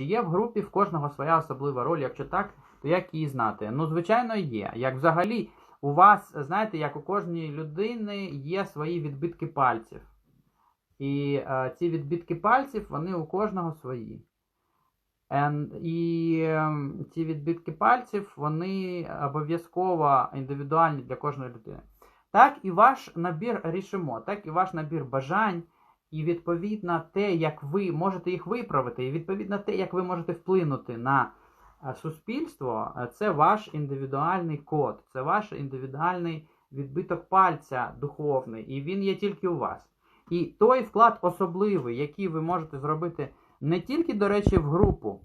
Чи є в групі в кожного своя особлива роль? Якщо так, то як її знати? Ну, звичайно, є. Як взагалі у вас, знаєте, як у кожній людини є свої відбитки пальців. І е, ці відбитки пальців, вони у кожного свої. Ен- І ем, ці відбитки пальців, вони обов'язково індивідуальні для кожної людини. Так і ваш набір рішимо, так і ваш набір бажань, і відповідно те, як ви можете їх виправити, і відповідно те, як ви можете вплинути на е, суспільство, е, це ваш індивідуальний код, це ваш індивідуальний відбиток пальця духовний, і він є тільки у вас. І той вклад особливий, який ви можете зробити не тільки, до речі, в групу,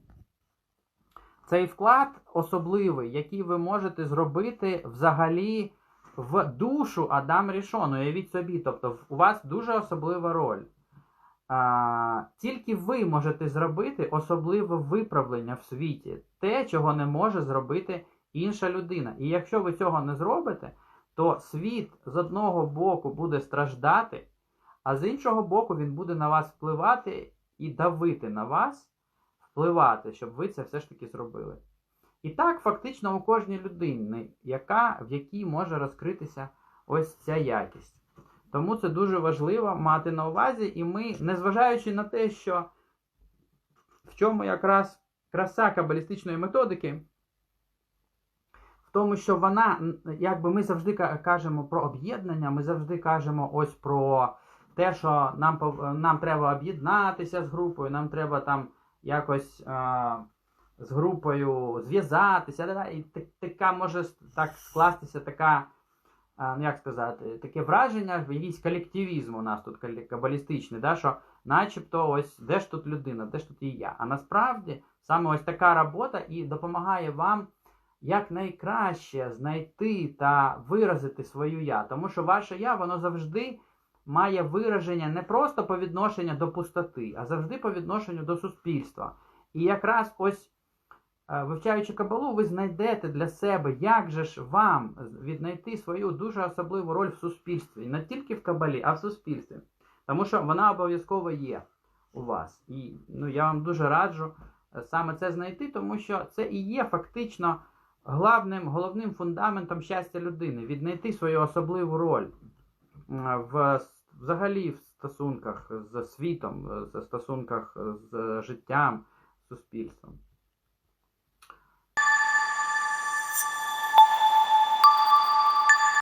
цей вклад особливий, який ви можете зробити взагалі в душу Адам Рішон. Уявіть собі, тобто у вас дуже особлива роль. А, тільки ви можете зробити особливе виправлення в світі, те, чого не може зробити інша людина. І якщо ви цього не зробите, то світ з одного боку буде страждати, а з іншого боку він буде на вас впливати і давити на вас, впливати, щоб ви це все ж таки зробили. І так, фактично, у кожній людини, яка, в якій може розкритися ось ця якість. Тому це дуже важливо мати на увазі, і ми, незважаючи на те, що в чому якраз краса кабалістичної методики, в тому, що вона, якби ми завжди кажемо про об'єднання, ми завжди кажемо ось про те, що нам, нам треба об'єднатися з групою, нам треба там якось а, з групою зв'язатися. І така може так скластися така, як сказати, таке враження, якийсь колективізм у нас тут кабалістичний, да, що начебто ось де ж тут людина, де ж тут і я. А насправді саме ось така робота і допомагає вам якнайкраще знайти та виразити свою я. Тому що ваше я, воно завжди має вираження не просто по відношенню до пустоти, а завжди по відношенню до суспільства. І якраз ось вивчаючи кабалу, ви знайдете для себе, як же ж вам віднайти свою дуже особливу роль в суспільстві, не тільки в кабалі, а в суспільстві. Тому що вона обов'язково є у вас. І ну, я вам дуже раджу е, саме це знайти, тому що це і є фактично главним, головним фундаментом щастя людини віднайти свою особливу роль в взагалі в стосунках з світом, в стосунках з життям, суспільством.